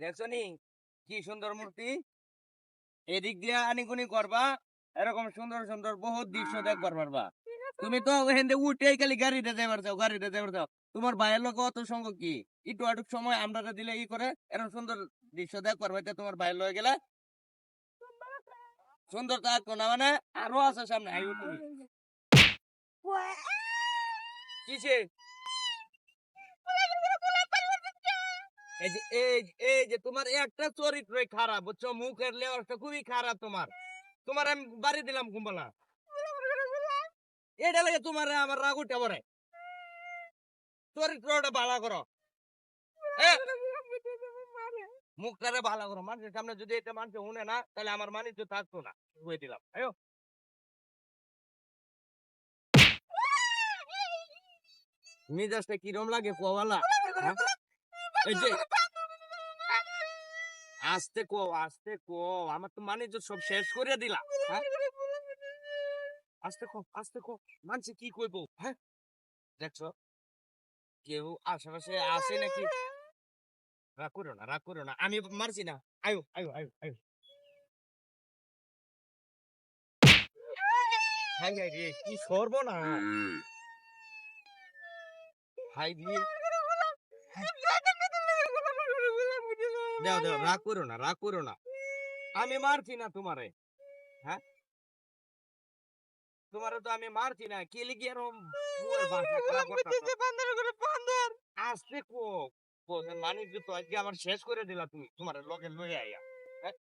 দেখছ কি সুন্দর মূর্তি? এদিক দিয়ে করবা, এরকম সুন্দর সুন্দর দৃশ্য দেখবার পারবা। তুমি তো উঠে খালি গাড়িতে যাবার যাও গাড়িতে যাবার যাও তোমার ভাইয়ের লোক অত সঙ্গ কি? একটু আটুক সময় আমরা দিলে ই করে এরকম সুন্দর দৃশ্য দেখবার পাইতে তোমার ভাইয়ের লয়ে গেলে। সুন্দর থাকো না মানে আরও আছে সামনে তুমি। কিসে? এই যে এই যে- এই যে তোমার একটা চরিত্রই খারাপ বুঝছ মুখের লেওয়ারটা খুবই খারাপ তোমার তোমার আমি বাড়ি দিলাম কুম্বলা এটা লাগে তোমার আমার রাগ উঠে পড়ে চরিত্রটা ভালো করো এ, মুখটারে ভালো করো মানুষের সামনে যদি এটা মানুষ শুনে না তাহলে আমার মানিজ্য থাকতো না বুঝে দিলাম আয়ো মিজাজটা কিরম লাগে কোয়ালা হ্যাঁ? এই যে আস্তে কো আস্তে কো আমার তো মানে সব শেষ করে দিলা হ্যাঁ? আস্তে কো আস্তে কো মানছে কি কইব হ্যাঁ? দেখছ? কেউ আশেপাশে আসে নাকি? রাগ করো না রাগ করো না আমি মারছি না আয়ো আয়ো আয়ো আয়ো। হাই হাই রে কি সর্বনা হাই দিয়ে দাও দাও রাগ করো না রাগ করো না। আমি মারছি না তোমারে হ্যাঁ? তোমারে তো আমি মারছি না কে লিখি আর আসতে কো কো মানে তো আজকে আমার শেষ করে দিলা তুমি তোমার লগে লয়ে আইয়া হ্যাঁ?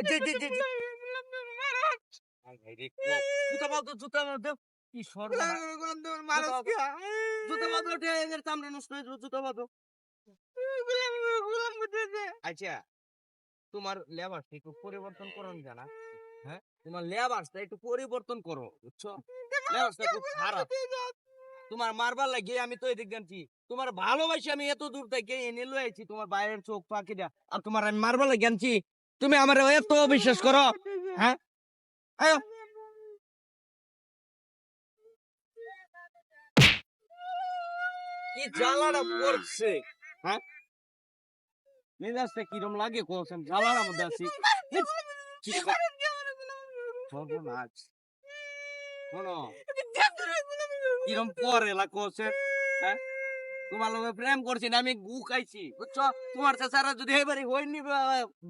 জি, জি, জি, জি। হাই হাই রে কো জুতা জুতা বাঁধো কি আচ্ছা তোমার লেবাসটা একটু পরিবর্তন করো জানা। হ্যাঁ তোমার লেবাসটা একটু পরিবর্তন করো বুঝছ? লেবাসটা খুব খারাপ। তোমার মারবার লাগিয়ে আমি তো এদিক জানছি তোমার ভালোবাসি আমি এত দূর থেকে এনে লয়ে আইছি তোমার বাইরের চোখ পাখি দেয়া। আর তোমার আমি মারবার লাগে আনছি। তুমি আমার এত বিশ্বাস করো হ্যাঁ? আয়ো। কি জ্বালাটা পড়ছে? হ্যাঁ? মেজাজটা কিরম লাগে কোসেন জ্বালার মধ্যে কিরম পরে লা কোসেন হ্যাঁ? তোমার লগে প্রেম করছি না, আমি গু খাইছি, বুঝছ? তোমার চাচারা যদি এবারে হইনি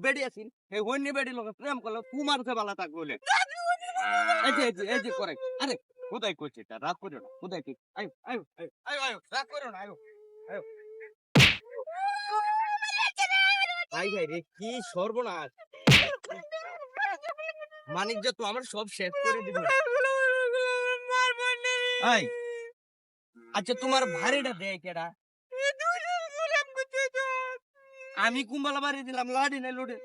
বেডি আছিন এই হইনি বেডি লগে প্রেম করলে তোমার সে ভালো থাকবে রাগ করো কোথায় ভাই ভাই রে, কি সর্বনাশ। মানিজ্য তো আমার সব শেষ করে এই আচ্ছা তোমার ভাড়িটা দেয় কেডা আমি কুম্বালা বাড়ি দিলাম লাডি নাই লোডে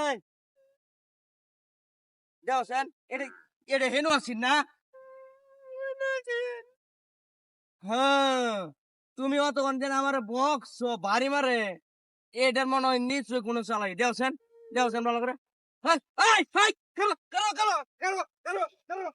এই যাও সেন এটা এটা হেনো আছিস না? হ্যাঁ তুমি অতক্ষণ যেন আমার বক্স বাড়ি মারে। এটার মনে হয় নিশ্চয় কোনো চালাই। দেও সেন দেও সেন ভালো করে। হাই হাই হাই খেলো খেলো খেলো খেলো খেলো।